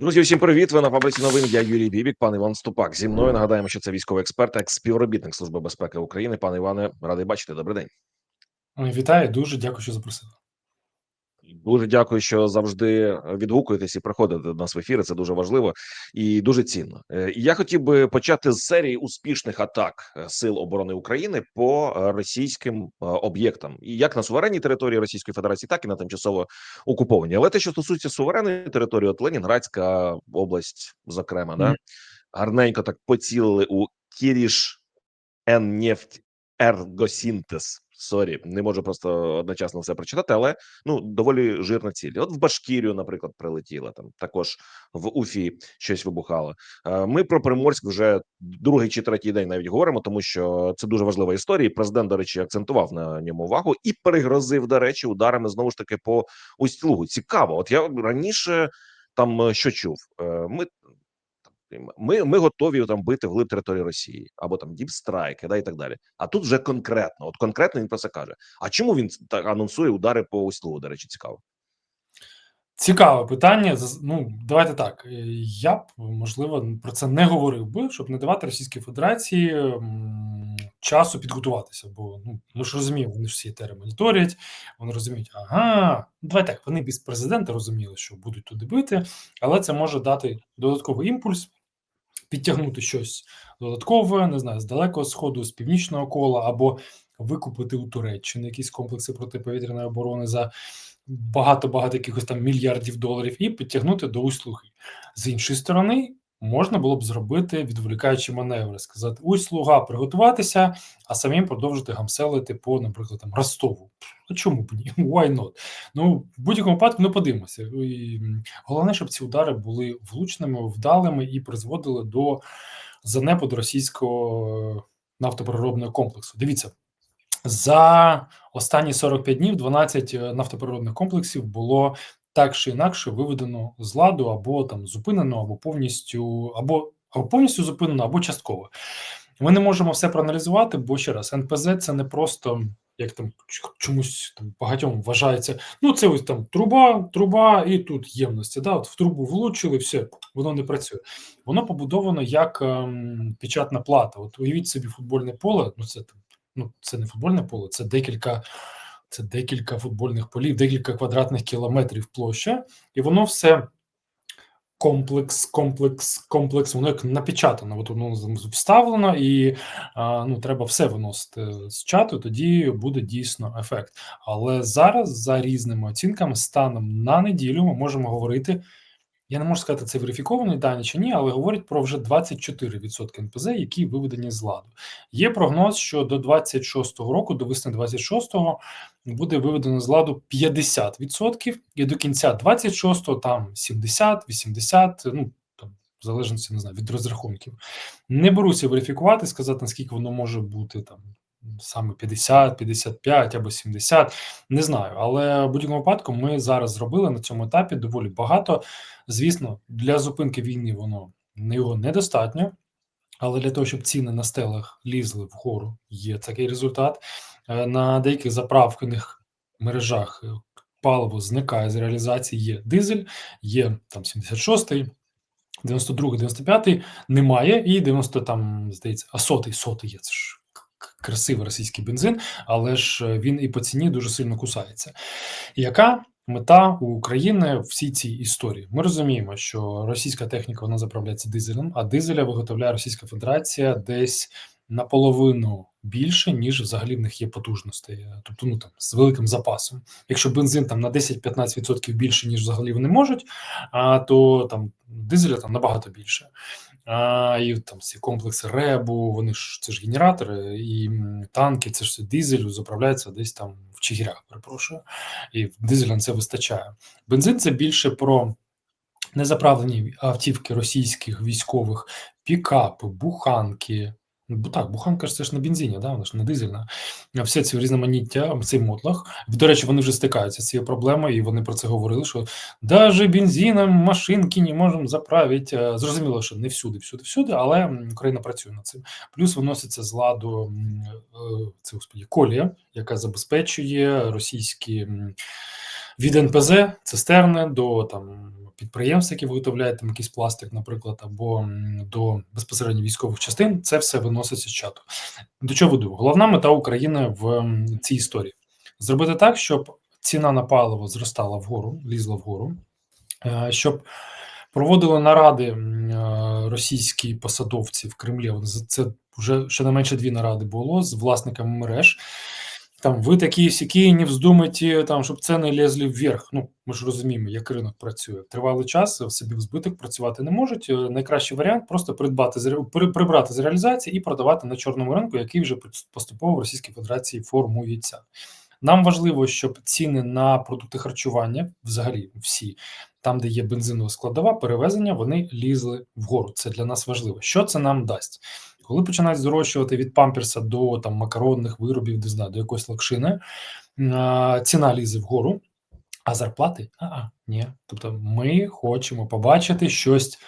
Друзі, усім привіт! Ви на фабриці новин. Я Юрій Бібік, пан Іван Ступак. Зі мною нагадаємо, що це військовий експерт, як співробітник Служби безпеки України. Пане Іване, радий бачити. Добрий день. Вітаю, дуже дякую, що запросили. Дуже дякую, що завжди відгукуєтесь і приходите до нас в ефіри. Це дуже важливо і дуже цінно. Е, Я хотів би почати з серії успішних атак е, сил оборони України по е, російським е, об'єктам, і як на суверенній території Російської Федерації, так і на тимчасово окуповані. Але те, що стосується суверенної території, от Ленінградська область, зокрема, да гарненько так поцілили у Кіріш Еннефть Ергосінтез. Сорі, не можу просто одночасно все прочитати, але ну доволі жирна ціль. От в Башкірію, наприклад, прилетіла там також в Уфі щось вибухало. Е, Ми про Приморськ вже другий чи третій день навіть говоримо, тому що це дуже важлива історія. Президент, до речі, акцентував на ньому увагу і пригрозив, до речі, ударами знову ж таки по Усть-Лугу. Цікаво. От я раніше там е, що чув. Е, Ми ми, ми готові там бити вглиб території Росії або там діпстрайки, да і так далі. А тут вже конкретно, от конкретно він про це каже. А чому він так анонсує удари по Усть-Лугу, До речі, цікаво. Цікаве питання. Ну, давайте так. е, Я б можливо про це не говорив би, щоб не давати Російській Федерації часу підготуватися. Бо ну ми ж розуміємо, вони ж всі тери моніторять, вони розуміють, ага, ну, давай так. Вони без президента розуміли, що будуть туди бити, але це може дати додатковий імпульс, підтягнути щось додаткове, не знаю, з далекого сходу, з північного кола, або викупити у Туреччини якісь комплекси протиповітряної оборони за багато-багато якихось там мільярдів доларів і підтягнути до услуги. З іншої сторони, можна було б зробити відволікаючі маневри, сказати: ось слуга приготуватися, а самим продовжити гамселити по, наприклад, там Ростову. А чому б ні? Why not? Ну, в будь-якому випадку, ну подивимося. І, головне, щоб ці удари були влучними, вдалими і призводили до занепаду російського нафтопереробного комплексу. Дивіться, за останні 45 днів 12 е, нафтопереробних комплексів було так чи інакше виведено з ладу або там зупинено, або повністю, або, або повністю зупинено, або частково. Ми не можемо все проаналізувати, бо ще раз, НПЗ це не просто як там чомусь там багатьом вважається. Ну, це ось там труба, труба і тут ємності. Да? От в трубу влучили, все, воно не працює. Воно побудовано як ем, печатна плата. От уявіть собі футбольне поле, ну це там ну це не футбольне поле, це декілька. Це декілька футбольних полів, декілька квадратних кілометрів площа, і воно все комплекс, комплекс, комплекс, воно як напечатано. От воно вставлено, і ну треба все виносити з чату. Тоді буде дійсно ефект. Але зараз, за різними оцінками, станом на неділю, ми можемо говорити. Я не можу сказати, це верифіковані дані чи ні, але говорять про вже 24% НПЗ, які виведені з ладу. Є прогноз, що до 26-го року, до весни 26-го, буде виведено з ладу 50%, і до кінця 26-го там 70, 80, ну там в залежності не знаю від розрахунків. Не беруся верифікувати, сказати наскільки воно може бути там. Саме 50, 55 або 70, не знаю. Але в будь-якому випадку ми зараз зробили на цьому етапі доволі багато. Звісно, для зупинки війни воно його недостатньо, але для того, щоб ціни на стелах лізли вгору, є такий результат. Е, На деяких заправканих мережах е, паливо зникає з реалізації. Є дизель, є там 76-й, 92-й, 95-й, немає, і 90 там, здається, а сотий, сотий є. Це ж красивий російський бензин, але ж е, він і по ціні дуже сильно кусається. Яка мета України в всій цій історії? Ми розуміємо, що російська техніка вона заправляється дизелем, а дизеля виготовляє Російська Федерація десь наполовину більше, ніж взагалі в них є потужностей, тобто ну там з великим запасом. Якщо бензин там на 10-15% більше, ніж взагалі вони можуть, а то там дизеля там набагато більше. А, і там всі комплекси ребу, вони ж це ж генератори, і танки, це ж все дизель заправляється десь там в Чигирях, перепрошую, і дизеля це вистачає. Бензин це більше про незаправлені автівки російських військових, пікапи, буханки. Ну, так, буханка ж це ж на бензині, да, вона ж не дизельна. Все ці різноманіття, в цей мотлах. До речі, вони вже стикаються з цією проблемою, і вони про це говорили, що даже бензином машинки не можемо заправити. Е, Зрозуміло, що не всюди, всюди, всюди, але Україна працює над цим. Плюс виноситься з ладу е, це господі колія, яка забезпечує російські від НПЗ цистерни до там підприємств, які виготовляють там якийсь пластик, наприклад, або до безпосередньо військових частин, це все виноситься з чату. До чого веду? Головна мета України в цій історії зробити так, щоб ціна на паливо зростала вгору, лізла вгору, е, щоб проводили наради е, російські посадовці в Кремлі. Це вже щонайменше дві наради було з власниками мереж. Там ви такі сякі, не вздумайте, там, щоб ціни лізли вверх. Ну, ми ж розуміємо, як ринок працює. Тривалий час собі в збиток працювати не можуть. Е, Найкращий варіант просто придбати з прибрати з реалізації і продавати на чорному ринку, який вже поступово в Російській Федерації формується. Нам важливо, щоб ціни на продукти харчування, взагалі всі, там, де є бензинова складова, перевезення, вони лізли вгору. Це для нас важливо. Що це нам дасть? Коли починають здорожчувати від памперса до там макаронних виробів, не знаю, до якоїсь лакшини, ціна лізе вгору, а зарплати а ні. Тобто, ми хочемо побачити щось.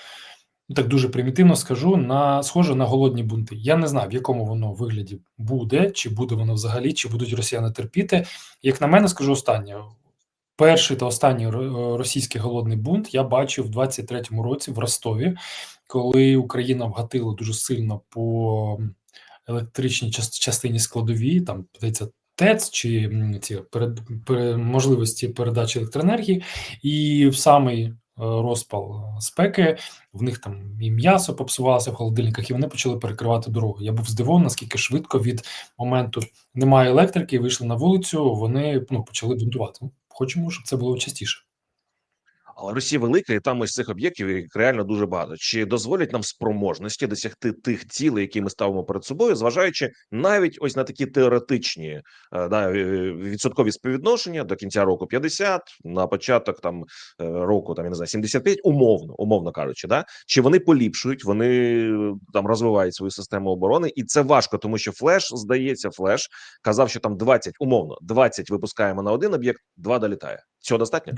Так дуже примітивно скажу, на схоже на голодні бунти. Я не знаю, в якому воно вигляді буде, чи буде воно взагалі, чи будуть росіяни терпіти. Як на мене, скажу останнє. Перший та останній російський голодний бунт я бачив в 23-му році в Ростові, коли Україна вгатила дуже сильно по електричній частині складовій, там здається, ТЕЦ чи ці перед, пере- можливості передачі електроенергії, і в самий е, розпал е, спеки в них там і м'ясо попсувалося в холодильниках, і вони почали перекривати дорогу. Я був здивований, наскільки швидко від моменту немає електрики, вийшли на вулицю. Вони ну почали бунтувати. Хочемо, щоб це було частіше. Але Росія велика, і там із цих об'єктів реально дуже багато. Чи дозволять нам спроможності досягти тих цілей, які ми ставимо перед собою, зважаючи навіть ось на такі теоретичні е, да, е, відсоткові співвідношення до кінця року 50, на початок там е, року там я не знаю 75, умовно, умовно кажучи, да чи вони поліпшують, вони там розвивають свою систему оборони, і це важко, тому що флеш здається, флеш казав, що там 20, умовно 20 випускаємо на один об'єкт, два долітає. Цього достатньо?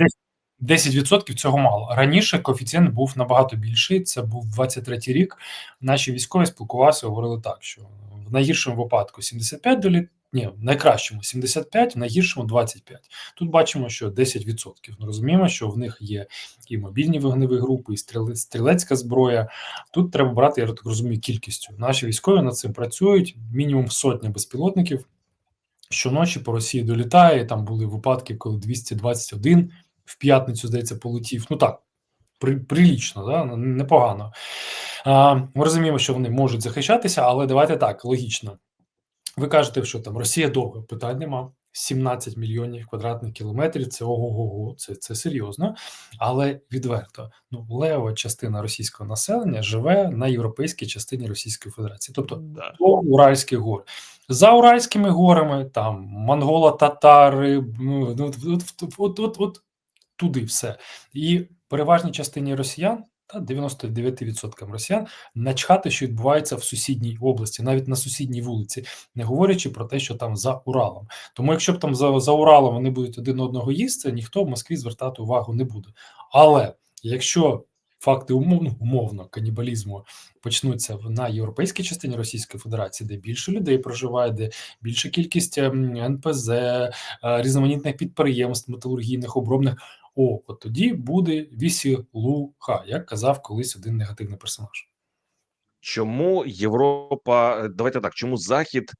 10% цього мало. Раніше коефіцієнт був набагато більший. Це був 23-й рік. Наші військові спілкувалися, говорили так, що в найгіршому випадку 75 доліт. Ні, в найкращому 75, в найгіршому 25. Тут бачимо, що 10%. Ну, розуміємо, що в них є і мобільні вогневі групи, і стрілець, стрілецька зброя. Тут треба брати, я так розумію, кількістю. Наші військові над цим працюють. Мінімум сотня безпілотників. Щоночі по Росії долітає. Там були випадки, коли 221 в п'ятницю, здається, полетів. Ну так, при, прилічно, да? непогано. А, Ми розуміємо, що вони можуть захищатися, але давайте так, логічно. Ви кажете, що там Росія довго, питань нема. 17 мільйонів квадратних кілометрів це ого-го, це, це серйозно. Але відверто, ну лева частина російського населення живе на європейській частині Російської Федерації, тобто Да. до Уральських гор. За Уральськими горами, там монголо-татари, ну, от, от, от, от, от туди все. І переважній частині росіян, та 99% росіян, начхати, що відбувається в сусідній області, навіть на сусідній вулиці, не говорячи про те, що там за Уралом. Тому, якщо б там за, за Уралом вони будуть один одного їсти, ніхто в Москві звертати увагу не буде. Але якщо факти умовно, умовно канібалізму почнуться на європейській частині Російської Федерації, де більше людей проживає, де більша кількість ем, НПЗ, е, різноманітних підприємств, металургійних, обробних. О, от тоді буде вісілуха, як казав колись один негативний персонаж. Чому Європа, давайте так, чому Захід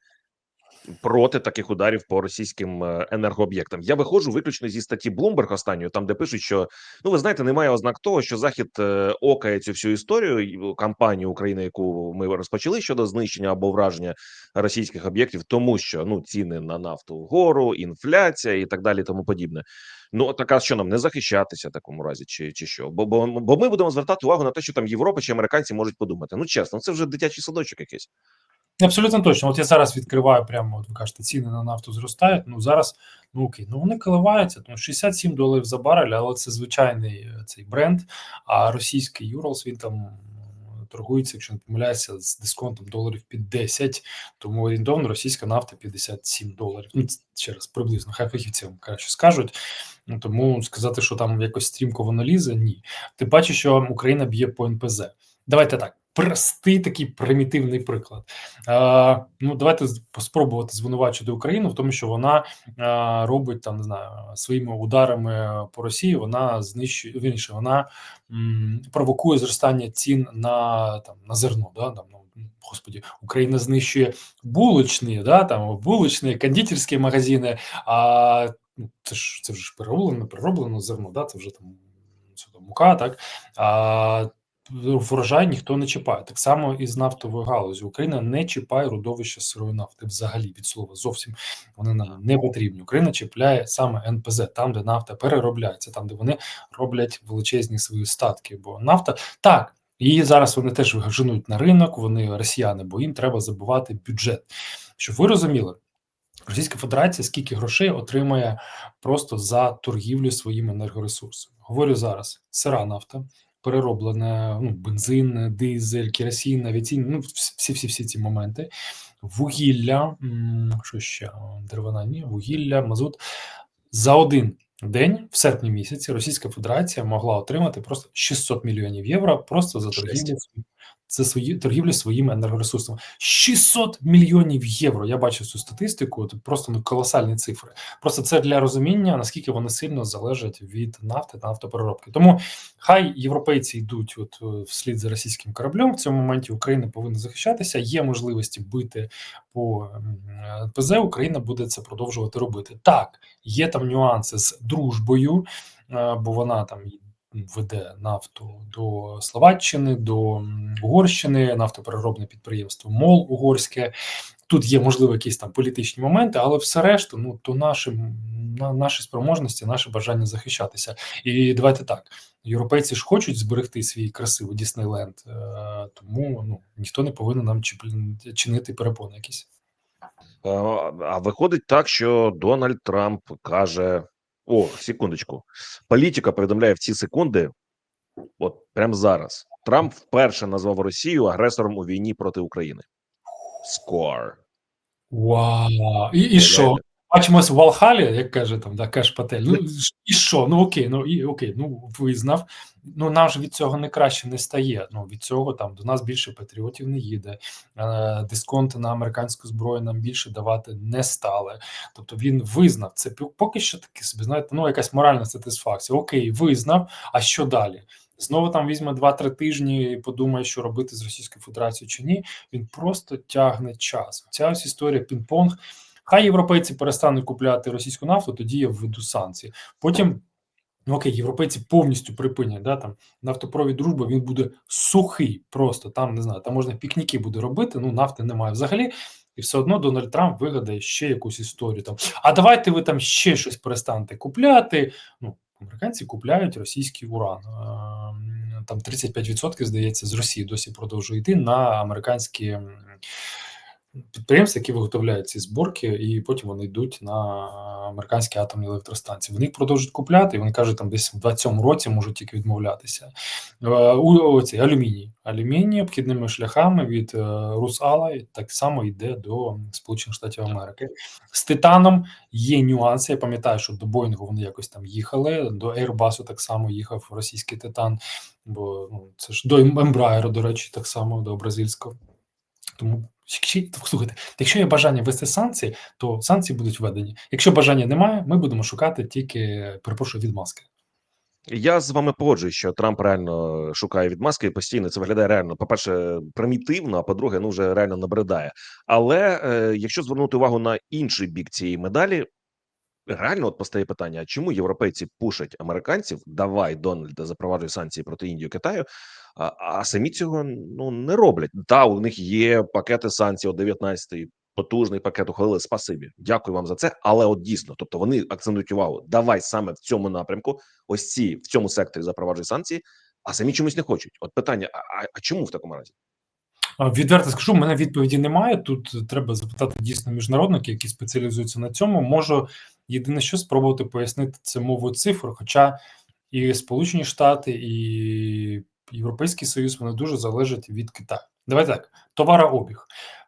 проти таких ударів по російським е, енергооб'єктам? Я виходжу виключно зі статті Bloomberg останньої, там де пишуть, що ну ви знаєте, немає ознак того, що Захід е, окає цю всю історію кампанію України, яку ми розпочали щодо знищення або враження російських об'єктів, тому що ну ціни на нафту вгору, інфляція і так далі, тому подібне. Ну така що нам не захищатися в такому разі, чи чи що? Бо бо, бо ми будемо звертати увагу на те, що там Європа чи американці можуть подумати. Ну чесно, це вже дитячий садочок якийсь. Абсолютно точно. От я зараз відкриваю прямо, от ви кажете, ціни на нафту зростають. Ну зараз, ну окей, ну вони коливаються, тому 67 доларів за барель, але це звичайний е, цей бренд. А російський Юралс він там торгується, якщо не помиляюся, з дисконтом доларів під 10, тому орієнтовно російська нафта 57 доларів. Ну, ще раз приблизно, хай фахівці вам краще скажуть. Ну, тому сказати, що там якось стрімко воно ні. Ти бачиш, що Україна б'є по НПЗ. Давайте так. Простий такий примітивний приклад. Е, ну, давайте спробувати звинувачити Україну в тому, що вона е, робить там, не знаю, своїми ударами по Росії. Вона знищує вірніше, вона м, провокує зростання цін на там на зерно. Да? Там, ну, господі, Україна знищує булочні, да, там булочні, кондитерські магазини. А ну, це ж це вже перероблено, перероблено зерно, да, це вже там мука, так. А врожай ніхто не чіпає. Так само і з нафтовою галузю. Україна не чіпає родовища сирої нафти взагалі від слова зовсім вони нам не потрібні. Україна чіпляє саме НПЗ, там, де нафта переробляється, там, де вони роблять величезні свої статки. Бо нафта так. Її зараз вони теж женуть на ринок, вони росіяни, бо їм треба забувати бюджет. Щоб ви розуміли, Російська Федерація скільки грошей отримає просто за торгівлю своїми енергоресурсами. Говорю зараз: сира нафта, перероблене ну, бензин, дизель, керосін, авіаційні, ну всі всі всі ці моменти. Вугілля, що ще? Деревина, ні, вугілля, мазут. За один день в серпні місяці Російська Федерація могла отримати просто 600 мільйонів євро просто за торгівлю це свої торгівлю своїми енергоресурсами. 600 мільйонів євро. Я бачу цю статистику. Це просто ну, колосальні цифри. Просто це для розуміння, наскільки вони сильно залежать від нафти та нафтопереробки. Тому хай європейці йдуть от е, вслід за російським кораблем. В цьому моменті Україна повинна захищатися. Є можливості бити по м, НПЗ. Україна буде це продовжувати робити. Так, є там нюанси з дружбою, е, бо вона там веде нафту до Словаччини, до Угорщини, нафтопереробне підприємство МОЛ Угорське. Тут є можливо якісь там політичні моменти, але все решта, ну то наші, на наші спроможності, наше бажання захищатися. І давайте так: європейці ж хочуть зберегти свій красивий Діснейленд, е, тому ну ніхто не повинен нам чинити перепони якісь. А, а виходить так, що Дональд Трамп каже: О, секундочку, політика повідомляє в ці секунди, от прямо зараз. Трамп вперше назвав Росію агресором у війні проти України. Скор. Вау! І, і що? Бачимось в Валхалі, як каже там, да, Кеш Патель. Ну і що? Ну окей, ну і окей, ну визнав. Ну нам ж від цього не краще не стає. Ну від цього там до нас більше патріотів не їде. Е, дисконти на американську зброю нам більше давати не стали. Тобто він визнав це поки що таки собі, знаєте, ну якась моральна сатисфакція. Окей, визнав. А що далі? Знову там візьме 2-3 тижні і подумає, що робити з Російською Федерацією чи ні. Він просто тягне час. Ця ось історія пінг-понг. Хай європейці перестануть купляти російську нафту, тоді я введу санкції. Потім ну окей, європейці повністю припинять да, там нафтопровід дружба. Він буде сухий, просто там не знаю, там можна пікніки буде робити. Ну нафти немає взагалі. І все одно Дональд Трамп вигадає ще якусь історію. Там а давайте ви там ще щось перестанете купляти. Ну американці купляють російський уран. Ем, Там 35% здається з Росії досі продовжує йти на американські м, підприємства, які виготовляють ці зборки, і потім вони йдуть на американські атомні електростанції. Вони їх продовжують купляти, і вони кажуть, там десь в 27 році можуть тільки відмовлятися. Е, У оці алюміній. Алюміній обхідними шляхами від е, Русала так само йде до Сполучених Штатів Америки. З титаном є нюанси. Я пам'ятаю, що до Боїнгу вони якось там їхали. До Airbus так само їхав російський титан, бо ну це ж до Ембраєру, до речі, так само до бразильського. Тому слухайте, якщо є бажання ввести санкції, то санкції будуть введені. Якщо бажання немає, ми будемо шукати тільки перепрошую відмазки. Я з вами погоджуюсь, що Трамп реально шукає відмазки постійно. Це виглядає реально, по-перше, примітивно, а по-друге, ну вже реально набридає. Але е, якщо звернути увагу на інший бік цієї медалі, реально от постає питання: а чому європейці пушать американців? Давай, Дональда, запроваджуй санкції проти Індії, Китаю, а, а самі цього ну не роблять. Та у них є пакети санкцій от 19-ї, потужний пакет ухвалили. Спасибі, дякую вам за це. Але от дійсно, тобто вони акцентують увагу. Давай саме в цьому напрямку, ось ці в цьому секторі запроваджуй санкції, а самі чомусь не хочуть. От питання: а, а, чому в такому разі? Відверто скажу, в мене відповіді немає. Тут треба запитати дійсно міжнародників, які спеціалізуються на цьому. Можу єдине, що спробувати пояснити це мовою цифр. Хоча і Сполучені Штати, і Європейський Союз вони дуже залежать від Китаю. Давайте так: товарообіг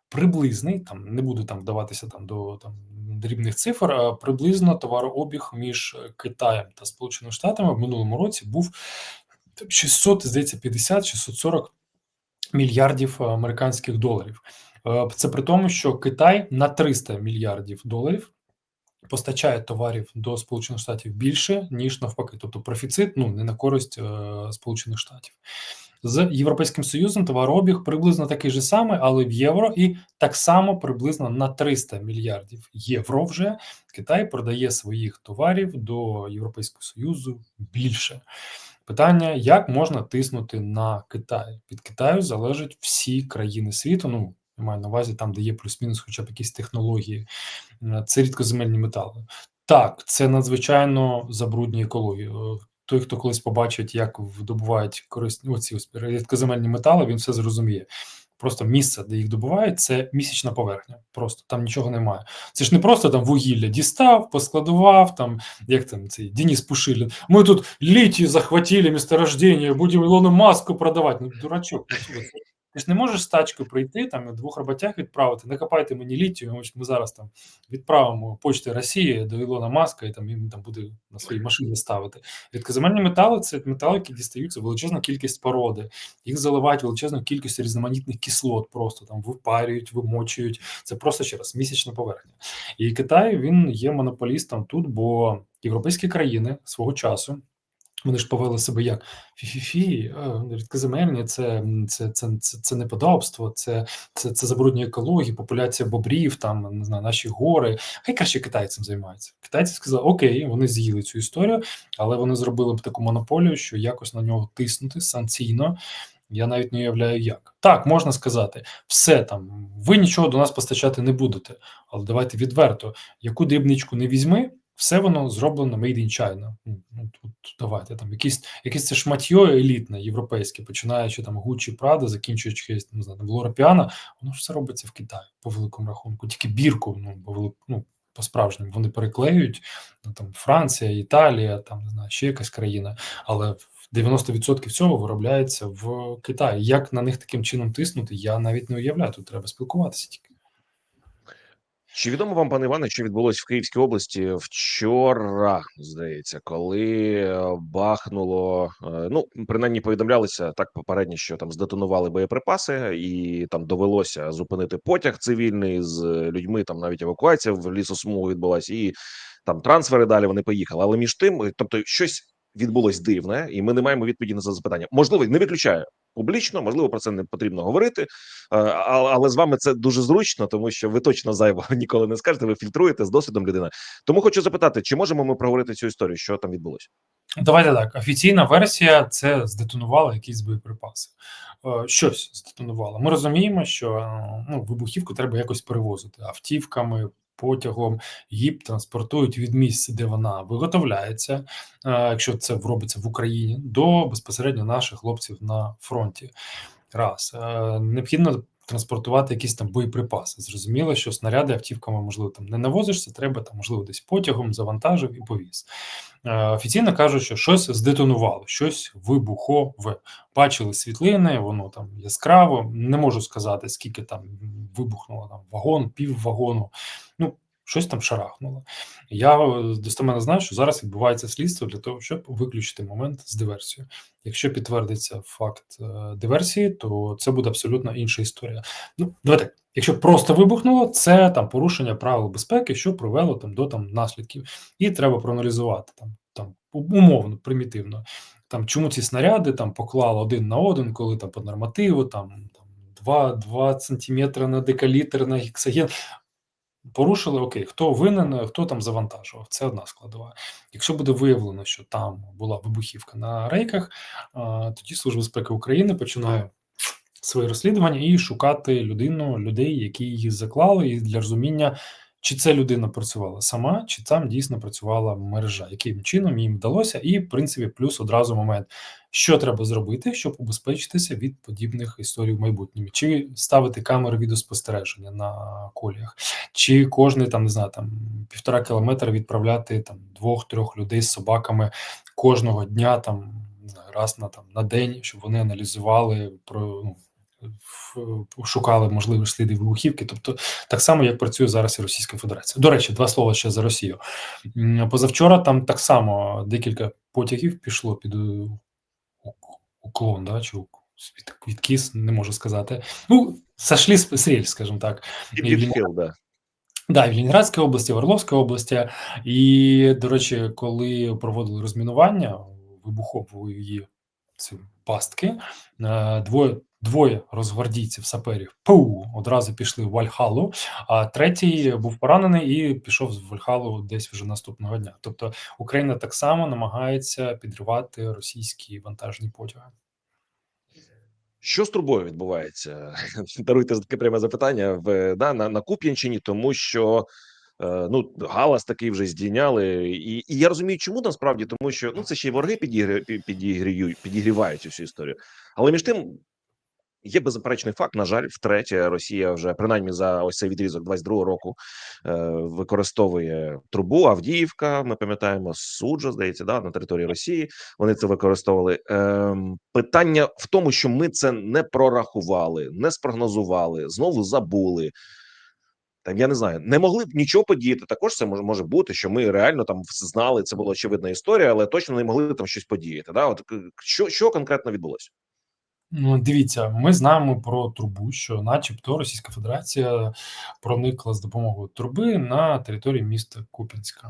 приблизний, там не буду там вдаватися там до там дрібних цифр. А приблизно товарообіг між Китаєм та Сполученими Штатами в минулому році був 600, здається, 50 640 мільярдів американських доларів. Е, Це при тому, що Китай на 300 мільярдів доларів постачає товарів до Сполучених Штатів більше, ніж навпаки. Тобто профіцит ну не на користь е, Сполучених Штатів. З Європейським Союзом товарообіг приблизно такий же самий, але в євро, і так само приблизно на 300 мільярдів євро вже Китай продає своїх товарів до Європейського Союзу більше. Питання: як можна тиснути на Китай? Від Китаю залежать всі країни світу. Ну я маю на увазі там, де є плюс-мінус, хоча б якісь технології, Е, це рідкоземельні метали. Так, це надзвичайно забруднює екологію. Е, Той, хто колись побачить, як видобувають корисні оці рідкоземельні метали, він все зрозуміє. Просто місце, де їх добувають, це місячна поверхня. Просто там нічого немає. Це ж не просто там вугілля дістав, поскладував, там, як там цей Денис Пушилін. Ми тут літій захватили месторождення, будемо Ілону Маску продавати. Ну, дурачок, ну, ти ж не можеш з тачкою прийти там двох роботяг відправити. Накопайте мені літію. Ось ми зараз там відправимо почти Росії до Ілона Маска, і там він там буде на своїй машині ставити. Рідкоземельні метали це метали, які дістаються величезна кількість породи. Їх заливають величезну кількість різноманітних кислот, просто там випарюють, вимочують. Це просто ще раз місячна поверхня. І Китай він є монополістом тут, бо європейські країни свого часу. Вони ж повели себе як фі-фі-фі, рідкоземельні, це, це, це, це, це неподобство, це, це, це забруднює екологію, популяція бобрів, там не знаю, наші гори. Хай краще Китай цим займається. Китайці сказали, окей, вони з'їли цю історію, але вони зробили б таку монополію, що якось на нього тиснути санкційно. Я навіть не уявляю, як так можна сказати, все там, ви нічого до нас постачати не будете. Але давайте відверто, яку дрібничку не візьми, все воно зроблено made in China. Ну, ну тут давайте там якісь якесь це шматьо елітне, європейське, починаючи там Gucci, Prada, закінчуючи не знаю, Лора Піана, воно ж все робиться в Китаї по великому рахунку. Тільки бірку, ну по велик, ну, по справжньому вони переклеюють ну, там Франція, Італія, там не знаю, ще якась країна, але 90% цього виробляється в Китаї. Як на них таким чином тиснути, я навіть не уявляю. Тут треба спілкуватися тільки. Чи відомо вам, пане Іване, що відбулося в Київській області вчора, здається, коли е, бахнуло, е, ну принаймні повідомлялися так попередньо, що там здетонували боєприпаси, і там довелося зупинити потяг цивільний з людьми. Там навіть евакуація в лісосмугу відбулася, і там трансфери далі вони поїхали. Але між тим, тобто, щось відбулось дивне, і ми не маємо відповіді на це запитання. Можливо, не виключаю публічно, можливо, про це не потрібно говорити, е, але з вами це дуже зручно, тому що ви точно зайво ніколи не скажете. Ви фільтруєте з досвідом людина. Тому хочу запитати, чи можемо ми проговорити цю історію, що там відбулося? Давайте так. Офіційна версія це здетонували якісь боєприпаси. Е, щось здетонувало. Ми розуміємо, що ну, вибухівку треба якось перевозити автівками, потягом її транспортують від місця, де вона виготовляється, е, якщо це робиться в Україні, до безпосередньо наших хлопців на фронті. Раз е, необхідно транспортувати якісь там боєприпаси. Зрозуміло, що снаряди автівками можливо там не навозишся, треба там, можливо, десь потягом завантажив і повіз. Е, офіційно кажуть, що щось здетонувало, щось вибухове. Бачили світлини, воно там яскраво. Не можу сказати, скільки там вибухнуло там вагон, пів вагону. Ну, щось там шарахнуло. Я достеменно знаю, що зараз відбувається слідство для того, щоб виключити момент з диверсією. Якщо підтвердиться факт е, диверсії, то це буде абсолютно інша історія. Ну, давайте. Якщо просто вибухнуло, це там порушення правил безпеки, що привело там до там наслідків, і треба проаналізувати там там умовно, примітивно. Там чому ці снаряди там поклали один на один, коли там по нормативу, там там 2 2 сантиметри на декалітр на гексаген. Порушили окей, хто винен, хто там завантажував. Це одна складова. Якщо буде виявлено, що там була вибухівка на рейках, тоді Служба безпеки України починає своє розслідування і шукати людину, людей, які її заклали, і для розуміння, чи це людина працювала сама, чи там дійсно працювала мережа, яким чином їм вдалося, і в принципі, плюс одразу момент, що треба зробити, щоб убезпечитися від подібних історій в майбутньому, чи ставити камери відеоспостереження на коліях, чи кожний там не знаю, там півтора кілометра відправляти там двох-трьох людей з собаками кожного дня, там раз на там на день, щоб вони аналізували про ну, шукали можливі сліди вибухівки, тобто так само, як працює зараз і Російська Федерація. До речі, два слова ще за Росію. Позавчора там так само декілька потягів пішло під уклон, да, чи відкіс, не можу сказати. Ну, сошлі з рельс, скажімо так. І відхил, да. Да, в Лінінградській області, в Орловській області. І, до речі, коли проводили розмінування вибухової пастки, е, двоє, двоє розгвардійців саперів пу, одразу пішли в Вальхалу, а третій був поранений і пішов з Вальхалу десь вже наступного дня. Тобто Україна так само намагається підривати російські вантажні потяги. Що з трубою відбувається? Даруйте таке пряме запитання в да, на, на Куп'янщині, тому що е, ну галас такий вже здійняли, і, і я розумію, чому насправді, тому що ну це ще й вороги підігрі, пі- підігріють, підігрівають цю всю історію. Але між тим є беззаперечний факт. На жаль, втретє Росія вже принаймні за ось цей відрізок 22-го року е, використовує трубу. Авдіївка, ми пам'ятаємо, суджа, здається, да, на території Росії. Вони це використовували. Ем, питання в тому, що ми це не прорахували, не спрогнозували, знову забули. Там я не знаю, не могли б нічого подіяти. Також це може може бути, що ми реально там знали. Це була очевидна історія, але точно не могли там щось подіяти. Да, от що, що конкретно відбулося? Ну, дивіться, ми знаємо про трубу, що, начебто, Російська Федерація проникла з допомогою труби на території міста Куп'янська.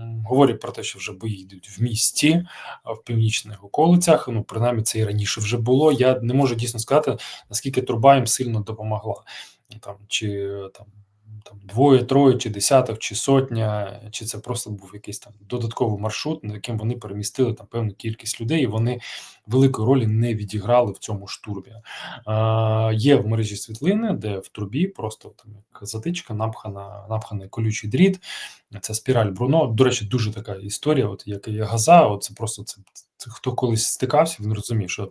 М, Говорять про те, що вже бої йдуть в місті, в північних околицях. Ну, принаймні, це і раніше вже було. Я не можу дійсно сказати, наскільки труба їм сильно допомогла. Там чи там. Там двоє, троє, чи десяток, чи сотня, чи це просто був якийсь там додатковий маршрут, на яким вони перемістили там певну кількість людей, і вони великої ролі не відіграли в цьому штурмі. Е, є в мережі світлини, де в трубі просто там як затичка, напхана, напханий колючий дріт. Це спіраль Бруно. До речі, дуже така історія, от як і газа. От це просто це, це хто колись стикався, він розумів, що.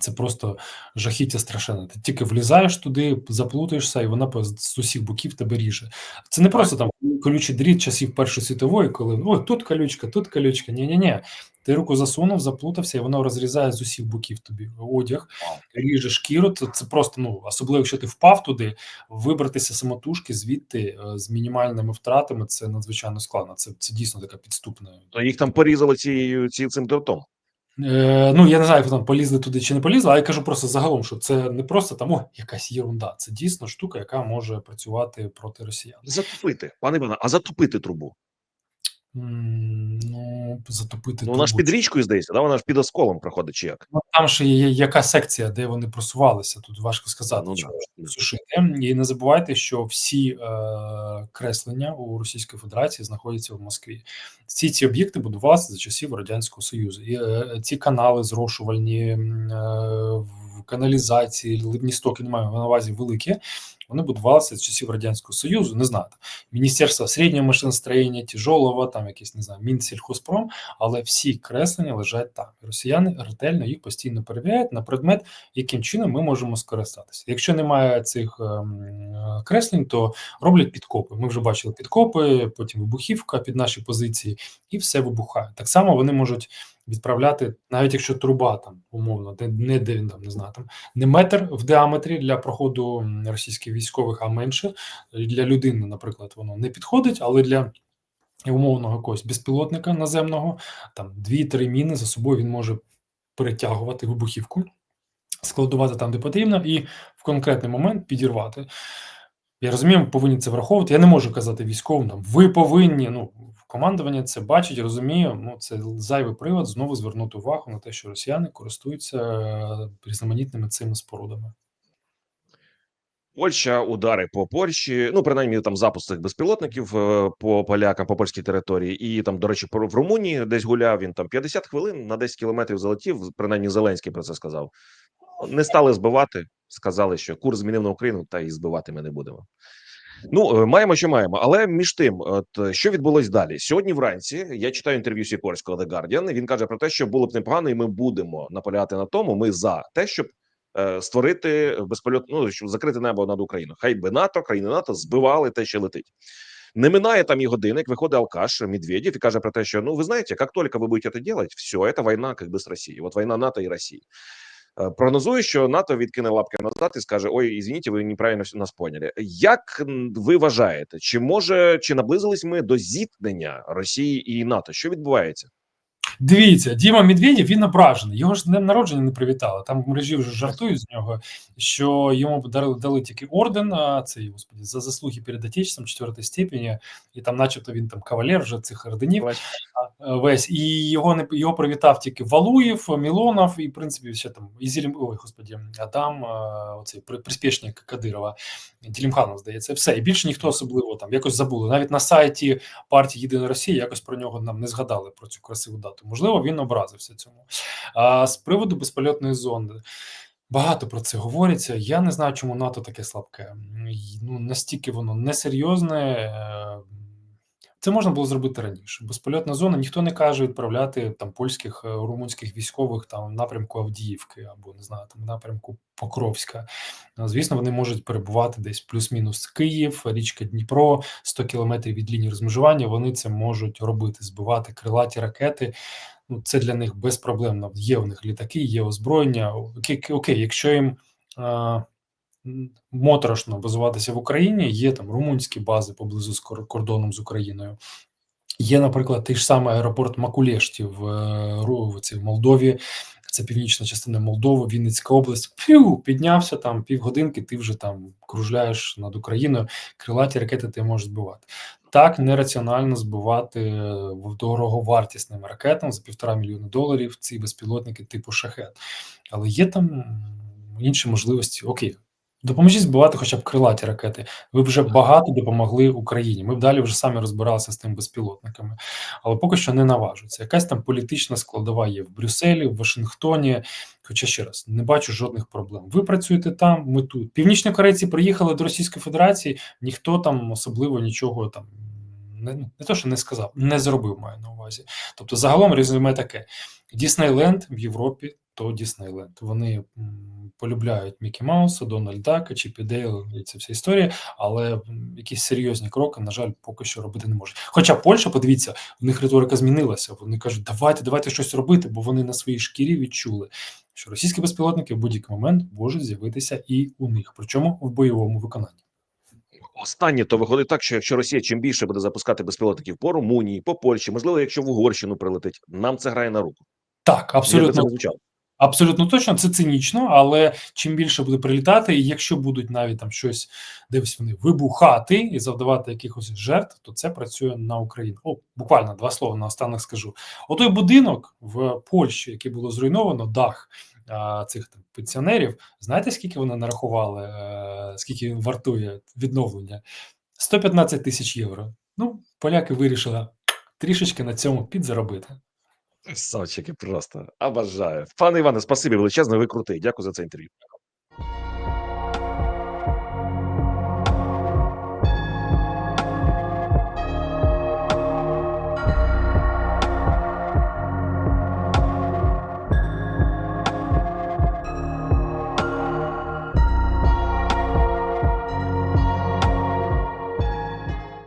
Це просто жахіття страшенне. Ти тільки влізаєш туди, заплутаєшся, і вона з усіх боків тебе ріже. Це не просто там колючий дріт часів Першої світової, коли ой, тут колючка, тут колючка. Ні, ні, ні. Ти руку засунув, заплутався, і воно розрізає з усіх боків тобі одяг, ріже шкіру. Це, це просто ну особливо, якщо ти впав туди, вибратися самотужки звідти е, з мінімальними втратами. Це надзвичайно складно. Це, це дійсно така підступна То їх там порізали цією ці, цим дротом. Е, ну, я не знаю, як там полізли туди чи не полізли, але я кажу просто загалом, що це не просто там о, якась єрунда. Це дійсно штука, яка може працювати проти росіян. Затопити, пане Іване, а затопити трубу. Ну, затопити Ну вона ж під річкою здається, да? вона ж під осколом проходить чи як? Ну, там ще є яка секція, де вони просувалися. Тут важко сказати, Ну, чому да. сушити. І не забувайте, що всі е, креслення у Російської Федерації знаходяться в Москві. Всі ці об'єкти будувалися за часів Радянського Союзу. І е, ці канали зрошувальні, е, в каналізації, ливні стоки, не маю на увазі великі. Вони будувалися з часів Радянського Союзу, не знаю, там, Міністерство середнього машиностроєння, тяжолого, там якийсь, не знаю, Мінсільхозпром, але всі креслення лежать там. Росіяни ретельно їх постійно перевіряють на предмет, яким чином ми можемо скористатися. Якщо немає цих ем, креслень, то роблять підкопи. Ми вже бачили підкопи, потім вибухівка під наші позиції, і все вибухає. Так само вони можуть відправляти, навіть якщо труба там умовно, де не де він там не знаю, там не метр в діаметрі для проходу російських військових, а менше для людини, наприклад, воно не підходить, але для умовного якогось безпілотника наземного, там 2-3 міни за собою він може перетягувати вибухівку, складувати там, де потрібно, і в конкретний момент підірвати. Я розумію, повинні це враховувати. Я не можу казати військовим, там, ви повинні. Ну, командування це бачить, розумію. Ну, це зайвий привод знову звернути увагу на те, що росіяни користуються е, різноманітними цими спорудами. Польща, удари по Польщі, ну принаймні там запуск цих безпілотників е, по полякам, по польській території, і там, до речі, в Румунії десь гуляв. Він там 50 хвилин на 10 кілометрів залетів. Принаймні Зеленський про це сказав. Не стали збивати. Сказали, що курс змінив на Україну, та і збивати ми не будемо. Ну, е, маємо, що маємо. Але між тим, от е, що відбулось далі? Сьогодні вранці я читаю інтерв'ю Сікорського The Guardian, Він каже про те, що було б непогано, і ми будемо наполягати на тому. Ми за те, щоб е, створити безпольот, ну щоб закрити небо над Україною. Хай би НАТО, країни НАТО збивали те, що летить. Не минає там і години, як виходить алкаш Медведєв і каже про те, що ну ви знаєте, як тільки ви будете це робити, все, це війна как би з Росією. От війна НАТО і Росії. Е, Прогнозує, що НАТО відкине лапки назад і скаже: Ой, ізвініть, ви неправильно нас поняли. Як ви вважаєте, чи може чи наблизились ми до зіткнення Росії і НАТО? Що відбувається? Дивіться, Діма Медведєв, він ображений. Його ж днем народження не привітали. Там в мережі вже жартують з нього, що йому дали, дали тільки орден, а цей господі, за заслуги перед Отечеством четвертої степені, і там, начебто, він там кавалер вже цих орденів. Е, весь і його не його привітав тільки Валуєв, Мілонов і в принципі ще там і Зілім, ой, господі, Адам, е, оцей при- приспішник Кадирова, Ділімханов, здається, все. І більше ніхто особливо там якось забули. Навіть на сайті партії Єдина Росія якось про нього нам не згадали про цю красиву дату. Можливо, він образився цьому. А з приводу безпольотної зонди. Багато про це говориться. Я не знаю, чому НАТО таке слабке. Ну настільки воно несерйозне. е, Це можна було зробити раніше. Безпольотна зона ніхто не каже відправляти там польських е, румунських військових там в напрямку Авдіївки або не знаю, там напрямку Покровська. Звісно, вони можуть перебувати десь плюс-мінус Київ, річка Дніпро, 100 кілометрів від лінії розмежування. Вони це можуть робити, збивати крилаті ракети. Ну, це для них безпроблемно. Є в них літаки, є озброєння. Окей, якщо їм. Моторошно базуватися в Україні. Є там румунські бази поблизу з кор- кордоном з Україною. Є, наприклад, той ж самий аеропорт Макулешті в, е, Ру- в Молдові. Це північна частина Молдови, Вінницька область. П'ю, піднявся там півгодинки, ти вже там кружляєш над Україною, крилаті ракети ти можеш збивати. Так нераціонально збивати е, дороговартісним ракетам за півтора мільйона доларів ці безпілотники типу шахет. Але є там інші можливості. Окей, допоможіть збивати хоча б крилаті ракети. Ви вже багато допомогли Україні. Ми б далі вже самі розбиралися з тим безпілотниками, але поки що не наважуються. Якась там політична складова є в Брюсселі, в Вашингтоні. Хоча ще раз не бачу жодних проблем. Ви працюєте там, ми тут. Північні корейці приїхали до Російської Федерації, ніхто там особливо нічого там не, не то, що не сказав, не зробив, маю на увазі. Тобто, загалом резюме таке: Діснейленд в Європі то Діснейленд. Вони полюбляють Мікі Мауса, Дональд Дака, Чіпі Дейл і ця вся історія, але якісь серйозні кроки, на жаль, поки що робити не можуть. Хоча Польща, подивіться, в них риторика змінилася. Вони кажуть, давайте, давайте щось робити, бо вони на своїй шкірі відчули, що російські безпілотники в будь-який момент можуть з'явитися і у них, причому в бойовому виконанні. Останнє то виходить так, що якщо Росія чим більше буде запускати безпілотників по Румунії, по Польщі, можливо, якщо в Угорщину прилетить, нам це грає на руку. Так, абсолютно. Абсолютно точно, це цинічно, але чим більше буде прилітати, і якщо будуть навіть там щось дивись вони вибухати і завдавати якихось жертв, то це працює на Україну. О, буквально два слова на останок скажу. Отой будинок в Польщі, який було зруйновано, дах а, цих там пенсіонерів. Знаєте, скільки вони нарахували? е, скільки він вартує відновлення? 115 тисяч євро. Ну, поляки вирішили трішечки на цьому підзаробити. Совчики просто обожаю. Пане Іване, спасибі величезне, ви крутий. Дякую за це інтерв'ю.